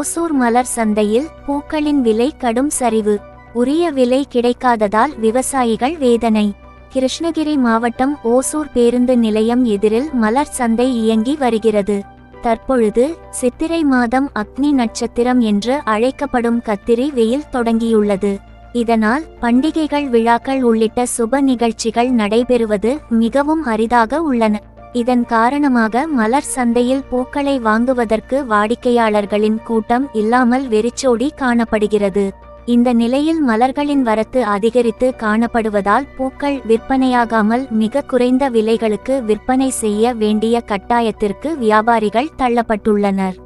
ஓசூர் மலர் சந்தையில் பூக்களின் விலை கடும் சரிவு. உரிய விலை கிடைக்காததால் விவசாயிகள் வேதனை. கிருஷ்ணகிரி மாவட்டம் ஓசூர் பேருந்து நிலையம் எதிரில் மலர் சந்தை இயங்கி வருகிறது. தற்பொழுது சித்திரை மாதம் அக்னி நட்சத்திரம் என்று அழைக்கப்படும் கத்திரி வெயில் தொடங்கியுள்ளது. இதனால் பண்டிகைகள் விழாக்கள் உள்ளிட்ட சுப நிகழ்ச்சிகள் நடைபெறுவது மிகவும் அரிதாக உள்ளன. இதன் காரணமாக மலர் சந்தையில் பூக்களை வாங்குவதற்கு வாடிக்கையாளர்களின் கூட்டம் இல்லாமல் வெறிச்சோடி காணப்படுகிறது. இந்த நிலையில் மலர்களின் வரத்து அதிகரித்து காணப்படுவதால் பூக்கள் விற்பனையாகாமல் மிக குறைந்த விலைகளுக்கு விற்பனை செய்ய வேண்டிய கட்டாயத்திற்கு வியாபாரிகள் தள்ளப்பட்டுள்ளனர்.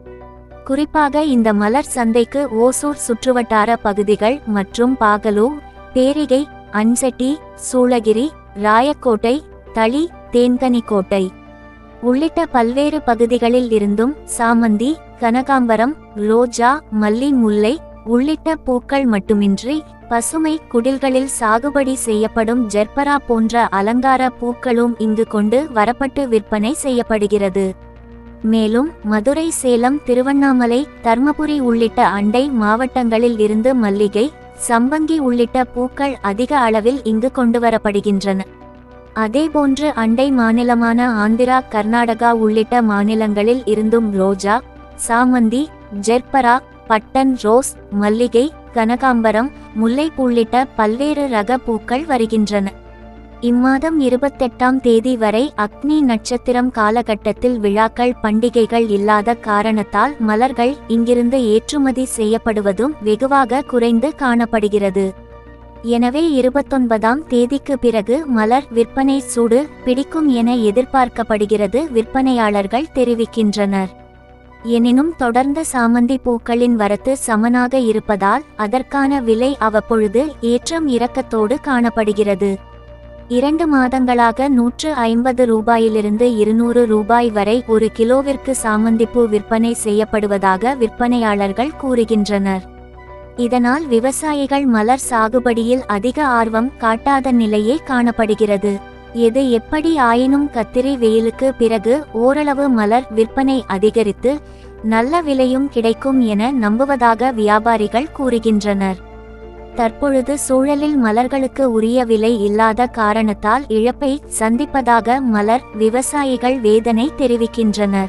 குறிப்பாக இந்த மலர் சந்தைக்கு ஓசூர் சுற்றுவட்டார பகுதிகள் மற்றும் பாகலூர் பேரிகை அன்செட்டி சூளகிரி ராயக்கோட்டை தளி தேன்கனிக்கோட்டை உள்ளிட்ட பல்வேறு பகுதிகளில் இருந்தும் சாமந்தி கனகாம்பரம் ரோஜா மல்லி முல்லை உள்ளிட்ட பூக்கள் மட்டுமின்றி பசுமை குடில்களில் சாகுபடி செய்யப்படும் ஜெர்பரா போன்ற அலங்கார பூக்களும் இங்கு கொண்டு வரப்பட்டு விற்பனை செய்யப்படுகிறது. மேலும் மதுரை சேலம் திருவண்ணாமலை தர்மபுரி உள்ளிட்ட அண்டை மாவட்டங்களில் இருந்து மல்லிகை சம்பங்கி உள்ளிட்ட பூக்கள் அதிக அளவில் இங்கு கொண்டுவரப்படுகின்றன அதேபோன்று அண்டை மாநிலமான ஆந்திரா கர்நாடகா உள்ளிட்ட மாநிலங்களில் இருந்தும் ரோஜா சாமந்தி ஜெர்பரா பட்டன் ரோஸ் மல்லிகை கனகாம்பரம் முல்லை உள்ளிட்ட பல்வேறு ரக பூக்கள் வருகின்றன. இம்மாதம் இருபத்தெட்டாம் தேதி வரை அக்னி நட்சத்திரம் காலகட்டத்தில் விழாக்கள் பண்டிகைகள் இல்லாத காரணத்தால் மலர்கள் இங்கிருந்து ஏற்றுமதி செய்யப்படுவதும் வெகுவாக குறைந்து காணப்படுகிறது. எனவே இருபத்தொன்பதாம் தேதிக்கு பிறகு மலர் விற்பனை சூடு பிடிக்கும் என எதிர்பார்க்கப்படுகிறது விற்பனையாளர்கள் தெரிவிக்கின்றனர். எனினும் தொடர்ந்த சாமந்தி பூக்களின் வரத்து சமனாக இருப்பதால் அதற்கான விலை அவ்வப்பொழுது ஏற்றம் இறக்கத்தோடு காணப்படுகிறது. இரண்டு மாதங்களாக நூற்று ஐம்பது ரூபாயிலிருந்து இருநூறு ரூபாய் வரை ஒரு கிலோவிற்கு சாமந்திப்பூ விற்பனை செய்யப்படுவதாக விற்பனையாளர்கள் கூறுகின்றனர். இதனால் விவசாயிகள் மலர் சாகுபடியில் அதிக ஆர்வம் காட்டாத நிலையே காணப்படுகிறது. எது எப்படி ஆயினும் கத்திரி வெயிலுக்கு பிறகு ஓரளவு மலர் விற்பனை அதிகரித்து நல்ல விலையும் கிடைக்கும் என நம்புவதாக வியாபாரிகள் கூறுகின்றனர். தற்பொழுது சூழலில் மலர்களுக்கு உரிய விலை இல்லாத காரணத்தால் இழப்பை சந்திப்பதாக மலர் விவசாயிகள் வேதனை தெரிவிக்கின்றனர்.